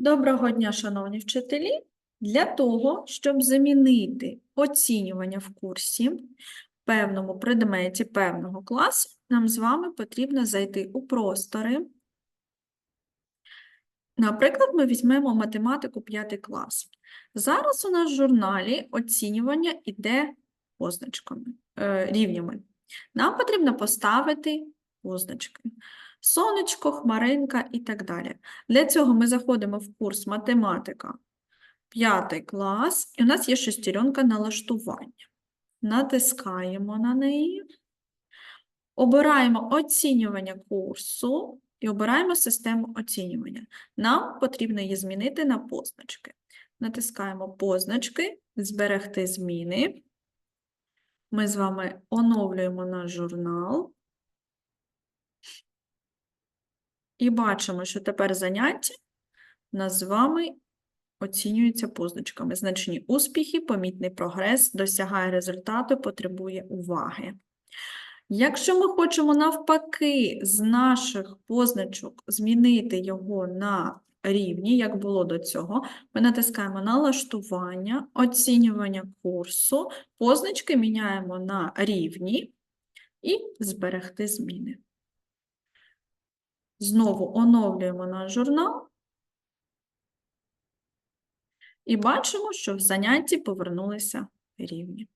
Доброго дня, шановні вчителі! Для того, щоб замінити оцінювання в курсі в певному предметі певного класу, нам з вами потрібно зайти у простори. Наприклад, ми візьмемо математику 5 клас. Зараз у нас в журналі оцінювання іде позначками, е, рівнями. Нам потрібно поставити позначки. Сонечко, хмаринка і так далі. Для цього ми заходимо в курс математика 5 клас, і у нас є шестеренка налаштування. Натискаємо на неї, обираємо оцінювання курсу і обираємо систему оцінювання. Нам потрібно її змінити на позначки. Натискаємо позначки, зберегти зміни. Ми з вами оновлюємо наш журнал. І бачимо, що тепер заняття у нас з вами оцінюються позначками. Значні успіхи, помітний прогрес, досягає результату, потребує уваги. Якщо ми хочемо навпаки з наших позначок змінити його на рівні, як було до цього, ми натискаємо налаштування, оцінювання курсу, позначки міняємо на рівні і зберегти зміни. Знову оновлюємо наш журнал і бачимо, що в занятті повернулися рівні.